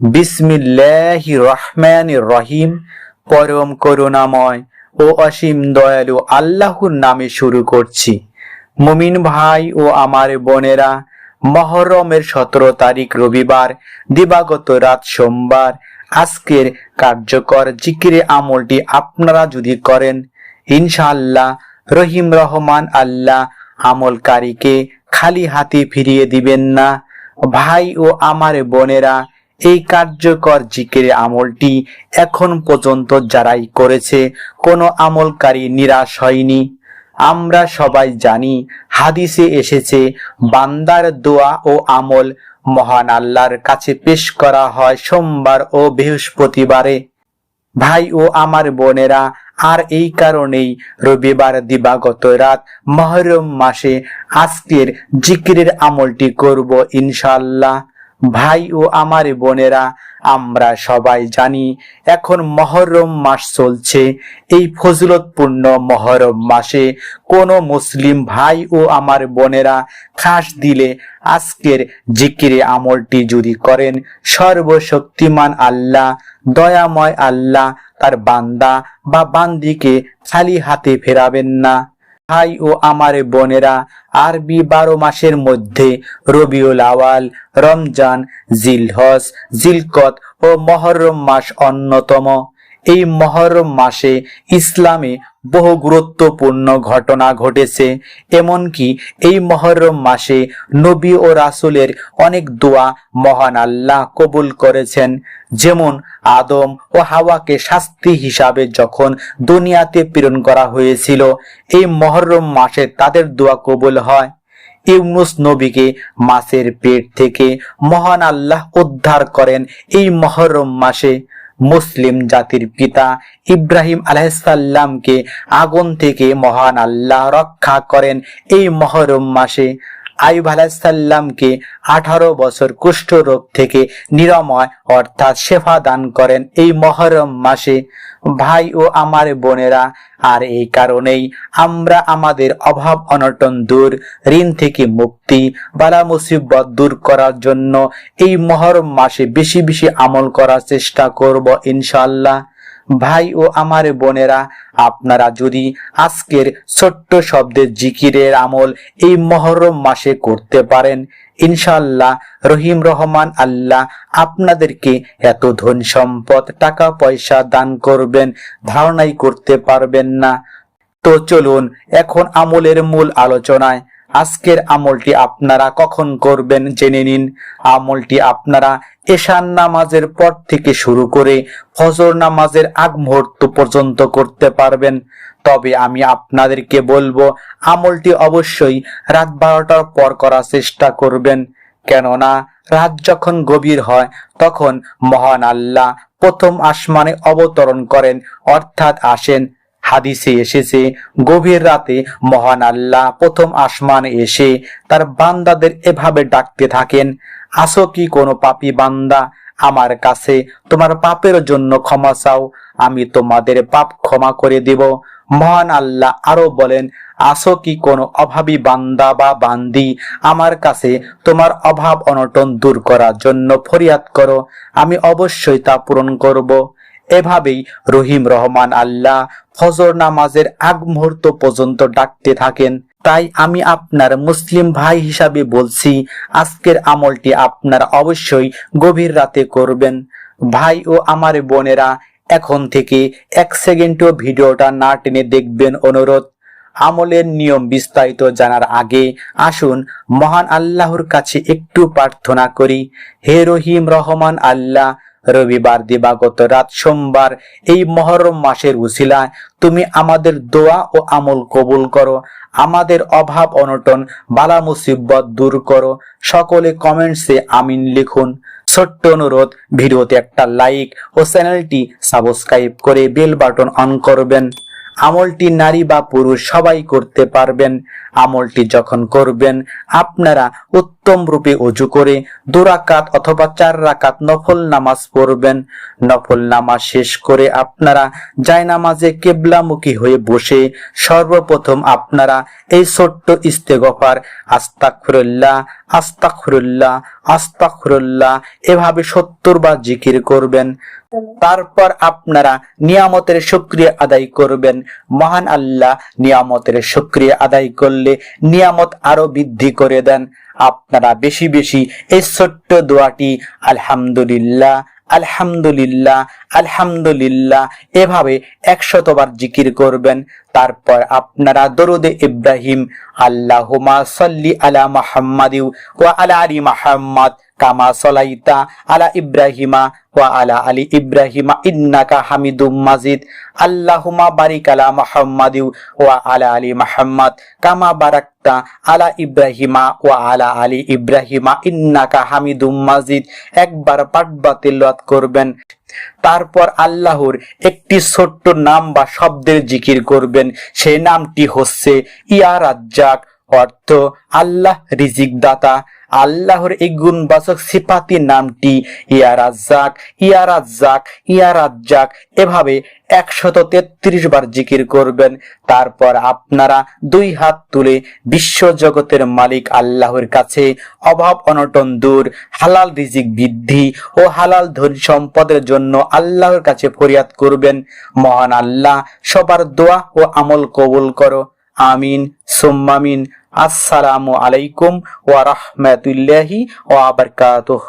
বিসমিল্লাহ রহমান রহিম। পরম করুণাময় ও অসীম দয়ালু আল্লাহর নামে শুরু করছি। মুমিন ভাই ও আমার বোনেরা, মহরমের সতেরো তারিখ রবিবার, দিবাগত রাত সোমবার, আজকের কার্যকর জিকিরে আমলটি আপনারা যদি করেন, ইনশাআল্লাহ রহিম রহমান আল্লাহ আমলকারীকে খালি হাতে ফিরিয়ে দিবেন না। ভাই ও আমার বোনেরা এই কার্যকর জিকিরে আমলটি এখন পর্যন্ত যারাই করেছে, কোনো আমলকারী নিরাশ হয়নি। আমরা সবাই জানি, হাদিসে এসেছে, বান্দার দোয়া ও আমল মহান আল্লাহর কাছে পেশ করা হয় সোমবার ও বৃহস্পতিবারে। ভাই ও আমার বোনেরা, আর এই কারণেই রবিবার দিবাগত রাত মহরম মাসে আজকের জিকিরের আমলটি করব ইনশাল্লাহ ভাই ও আমার বোনেরা, আমরা সবাই জানি এখন মহরম মাস চলছে। এই ফজলতপূর্ণ মহরম মাসে কোনো মুসলিম ভাই ও আমার বোনেরা খাস দিলে আজকের জিকিরে আমলটি যদি করেন, সর্বশক্তিমান আল্লাহ, দয়াময় আল্লাহ তার বান্দা বা বান্দিকে খালি হাতে ফেরাবেন না। ভাই ও আমার বোনেরা আরবি বারো মাসের মধ্যে রবিউল আওয়াল, রমজান, জিলহজ, জিলকত ও মহরম মাস অন্যতম। এই মহরম মাসে ইসলামে বহু গুরুত্বপূর্ণ ঘটনা ঘটেছে। এমনকি এই মহরম মাসে নবী ও রাসুলের অনেক দোয়া মহান আল্লাহ কবুল করেছেন। যেমন আদম ও হাওয়াকে শাস্তি হিসাবে যখন দুনিয়াতে প্রেরণ করা হয়েছিল, এই মহরম মাসে তাদের দোয়া কবুল হয়। ইউনুস নবীকে মাছের পেট থেকে মহান আল্লাহ উদ্ধার করেন এই মহরম মাসে। মুসলিম জাতির পিতা ইব্রাহিম আলাইসাল্লামকে আগুন থেকে মহান আল্লাহ রক্ষা করেন এই মহরম মাসে। আইব আলাইসাল্লামকে আঠারো বছর কুষ্ঠ রোগ থেকে নিরাময় অর্থাৎ শেফা দান করেন এই মহরম মাসে। ভাই ও আমার বোনেরা, আর এই কারণেই আমরা আমাদের অভাব অনটন দূর, ঋণ থেকে মুক্তি, বালা মুসিবত দূর করার জন্য এই মহরম মাসে বেশি বেশি আমল করার চেষ্টা করব ইনশাল্লাহ ভাই ও আমার বোনেরা, আপনারা যদি আজকের ছোট্ট শব্দের জিকিরের আমল এই মহরম মাসে করতে পারেন ইনশাল্লাহ রহিম রহমান আল্লাহ আপনাদেরকে এত ধন সম্পদ, টাকা পয়সা দান করবেন, ধারণাই করতে পারবেন না। তো চলুন, এখন আমলের মূল আলোচনায় আজকের আমলটি আপনারা কখন করবেন জেনে নিন। আমলটি আপনারা এশান নামাজের পর থেকে শুরু করে ফজর নামাজের আগ মুহূর্ত পর্যন্ত করতে পারবেন। তবে আমি আপনাদেরকে বলব, আমলটি অবশ্যই রাত বারোটার পর করার চেষ্টা করবেন। কেননা, রাত যখন গভীর হয়, তখন মহান আল্লাহ প্রথম আসমানে অবতরণ করেন, অর্থাৎ আসেন হাদিসে এসেছে, গভীর রাতে মহান আল্লাহ প্রথম আসমান এসে তার বান্দাদের এভাবে ডাকতে থাকেন, আসো কি কোনো পাপি বান্দা? আমার কাছে তোমার পাপের জন্য ক্ষমা চাও, আমি তোমাদের পাপ ক্ষমা করে দিব। মহান আল্লাহ আরও বলেন, আসো কি কোনো অভাবী বান্দা বা বান্দি? আমার কাছে তোমার অভাব অনটন দূর করার জন্য ফরিয়াদ করো, আমি অবশ্যই তা পূরণ করব। এভাবেই রহিম রহমান আল্লাহ ফজর নামাজের আগ মুহূর্ত পর্যন্ত ডাকতে থাকেন। তাই আমি আপনার মুসলিম ভাই হিসাবে বলছি, আজকের আমলটি আপনারা অবশ্যই গভীর রাতে করবেন। ভাই ও আমার বোনেরা, এখন থেকে এক সেকেন্ডও ভিডিওটা না টেনে দেখবেন অনুরোধ। আমলের নিয়ম বিস্তারিত জানার আগে আসুন, মহান আল্লাহর কাছে একটু প্রার্থনা করি। হে রহিম রহমান আল্লাহ রবিবার দিবাগত রাত সোমবার এই মহরম মাসের উসিলায় তুমি আমাদের দোয়া ও আমল কবুল করো, আমাদের অভাব অনটন, বালা মুসিবত দূর করো। সকলে কমেন্টসে আমিন লিখুন। ছোট্ট অনুরোধ, ভিডিওতে একটা লাইক ও চ্যানেলটি সাবস্ক্রাইব করে বেল বাটন অন করবেন। আমলটি নারী বা পুরুষ সবাই করতে পারবেন। আমলটি যখন করবেন, আপনারা উত্তম রূপে অজু করে দু রাকাত অথবা চার রাকাত নফল নামাজ পড়বেন। নফল নামাজ শেষ করে আপনারা জায়নামাজে কেবলামুখী হয়ে বসে সর্বপ্রথম আপনারা এই ছোট্ট ইস্তেগফার, আস্তাগফিরুল্লাহ আস্তাখরুল্লাহ আস্তাখরুল্লাহ এভাবে সত্তর বার জিকির করবেন। তারপর আপনারা নিয়ামতের শুক্রিয়া আদায় করবেন। মহান আল্লাহ নিয়ামতের শুক্রিয়া আদায় করলে নিয়ামত আরও বৃদ্ধি করে দেন। আপনারা বেশি বেশি এই ছোট্ট দোয়াটি, আলহামদুলিল্লাহ আলহামদুলিল্লাহ আলহামদুলিল্লাহ, এভাবে একশতবার জিকির করবেন। তারপর আপনারা দরুদে ইব্রাহিম আল্লাহুমা সাল্লি আলা মাহাম্মাদিউ আলা আলি মাহাম্মাদ কামা সলাইতা আলা ইব্রাহিমা ওয়া আলা আলি ইব্রাহিমা ইন্নাকা হামিদুম মাজিদ। আল্লাহুমা বারিক আলা মাহাম্মাদিউ ওয়া আলা আলি মাহাম্মাদ কামা বারাকতা আলা ইব্রাহিমা ওয়া আলা আলি ইব্রাহিমা ইন্নাকা হামিদুম মাজিদ। একবার পাঠ বা করবেন। তারপর আল্লাহর একটি ছোট্ট নাম বা শব্দের জিকির করবেন। সেই নামটি হচ্ছে ইয়া রাজ্জাক অর্থ আল্লাহ রিজিক দাতা আল্লাহর এই গুণবাচক সিপাতি নামটি, ইয়া রাজ্জাক ইয়া রাজ্জাক, ইয়া এভাবে একশত তেত্রিশ বার জিকির করবেন। তারপর আপনারা দুই হাত তুলে বিশ্ব জগতের মালিক আল্লাহর কাছে অভাব অনটন দূর, হালাল রিজিক বৃদ্ধি ও হালাল ধন সম্পদের জন্য আল্লাহর কাছে ফরিয়াদ করবেন। মহান আল্লাহ, সবার দোয়া ও আমল কবুল করো। আমিন সুম্মামিন আসসালামু আলাইকুম ওয়া রাহমাতুল্লাহি ওয়া বারাকাতুহু।